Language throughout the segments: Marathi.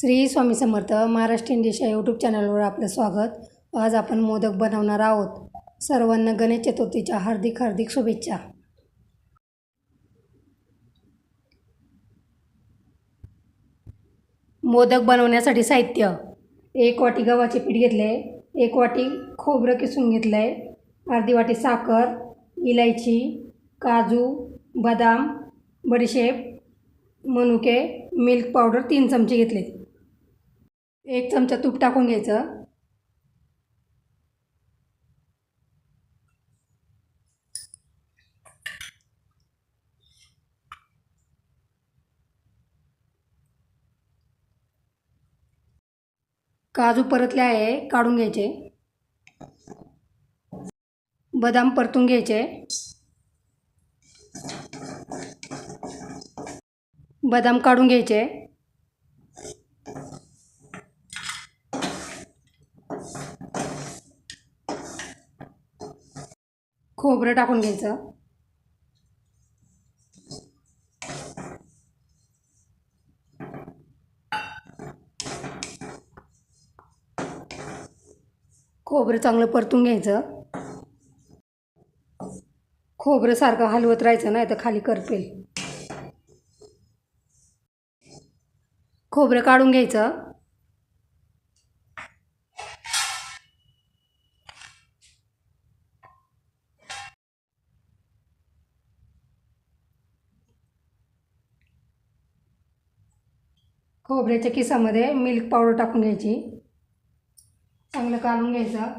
श्री स्वामी समर्थ महाराष्ट्र इंडिशा यूट्यूब चॅनलवर आपलं स्वागत. आज आपण मोदक बनवणार आहोत. सर्वांना गणेश चतुर्थीच्या हार्दिक हार्दिक शुभेच्छा. मोदक बनवण्यासाठी साहित्य. एक वाटी गव्हाचे पीठ घेतले एक वाटी खोबरं किसून घेतलं आहे अर्धी वाटी साखर इलायची काजू बदाम बडीशेप मनुके मिल्क पावडर तीन चमचे घेतले एक चमचा तूप टाकून घ्यायचं. काजू परतले आहे काढून घ्यायचे. बदाम परतून घ्यायचे. बदाम काढून घ्यायचे. खोबरं टाकून घ्यायचं. खोबरं चांगलं परतून घ्यायचं. खोबरं सारखं हलवत राहायचं नाही तर खाली करपेल. खोबरं काढून घ्यायचं. खोबऱ्याच्या किसामध्ये मिल्क पावडर टाकून घ्यायची. चांगलं काढून घ्यायचं.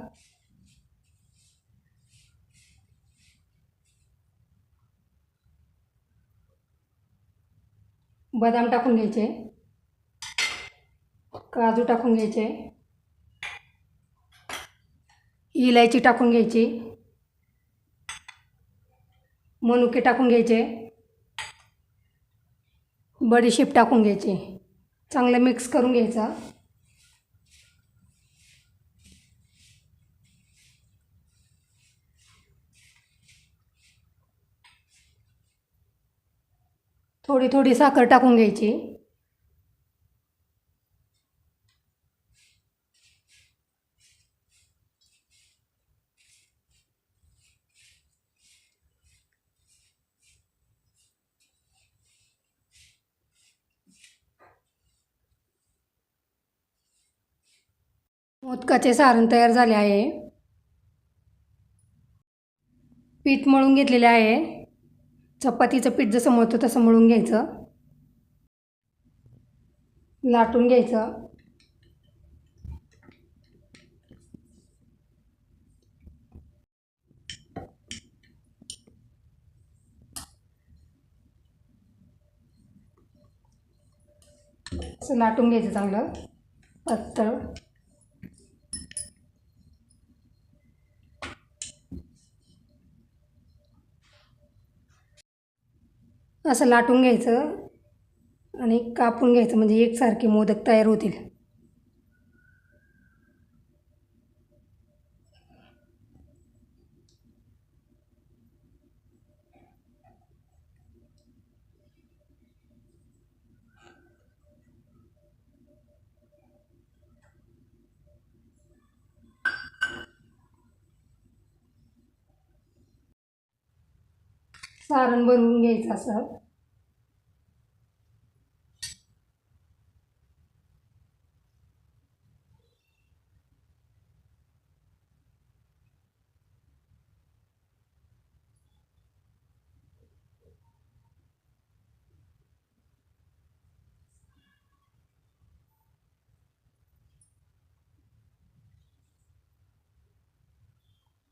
बदाम टाकून घ्यायचे. काजू टाकून घ्यायचे. इलायची टाकून घ्यायची. मनुके टाकून घ्यायचे. बडीशेप टाकून घ्यायची. चांगलं मिक्स करून घ्यायचा. थोडी थोडी साखर टाकून घ्यायची. मोदकाचे सारण तयार झाले आहे. पीठ मळून घेतलेले आहे. चपातीचं पीठ जसं मळतो तसं मळून घ्यायचं. लाटून घ्यायचं. असं लाटून घ्यायचं चांगलं. पातळ. असं लाटून घ्यायचं आणि कापून घ्यायचं म्हणजे एकसारखे मोदक तयार होतील. सारण बनवून घ्यायचं असं.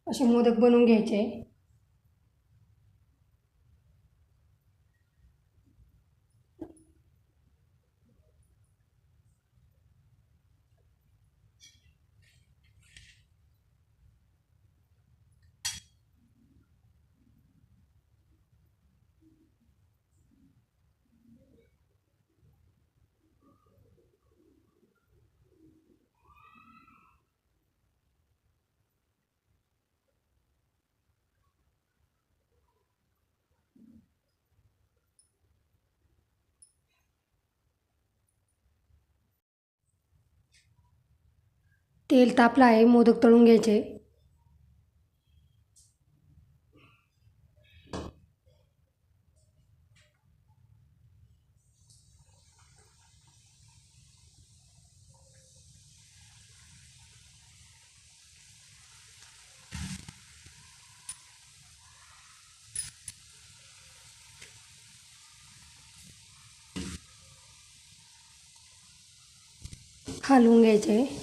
असे मोदक बनवून घ्यायचे. तेल तापलं आहे मोदक तळून घ्यायचे. हलवून घ्यायचे.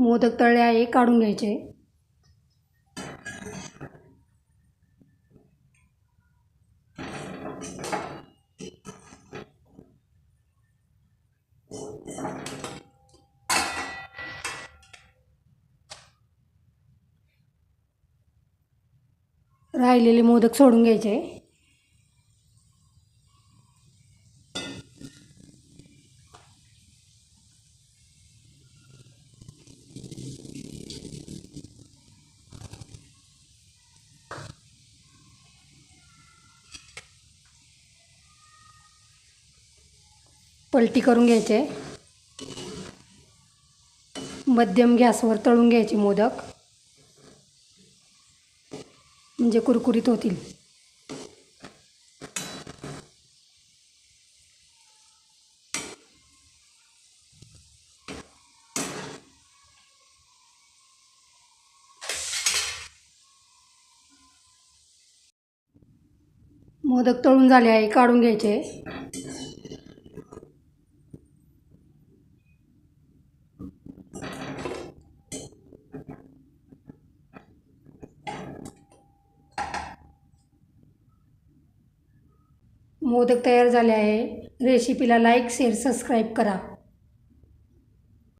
मोदक तळले आहे काढून घ्यायचे. राहिलेले मोदक सोडून घ्यायचे. पलटी करून घ्यायचे. मध्यम गॅसवर तळून घ्यायचे मोदक. म्हणजे कुरकुरीत होतील. मोदक तळून झाले आहे काढून घ्यायचे. मोदक तयार झाले आहे. रेसिपीला लाईक शेअर सबस्क्राईब करा.